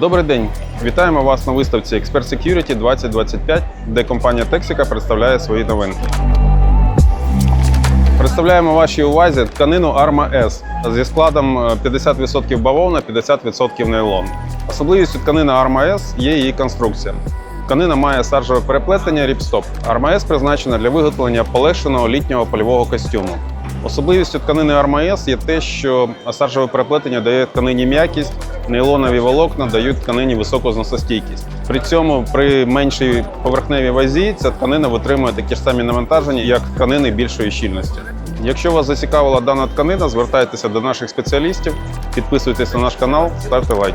Добрий день! Вітаємо вас на виставці Expert Security 2025, де компанія Texaca представляє свої новинки. Представляємо вашій увазі тканину Arma S зі складом е, 50% бавовна, 50% нейлон. Особливістю тканини Arma S є її конструкція. Тканина має саржеве переплетення ріпстоп. S призначена для виготовлення полегшеного літнього польового костюму. Особливістю тканини S є те, що саржеве переплетення дає тканині м'якість, нейлонові волокна дають тканині високу зносостійкість. При цьому при меншій поверхневій вазі ця тканина витримує такі ж самі навантаження, як тканини більшої щільності. Якщо вас зацікавила дана тканина, звертайтеся до наших спеціалістів, підписуйтесь на наш канал, ставте лайк.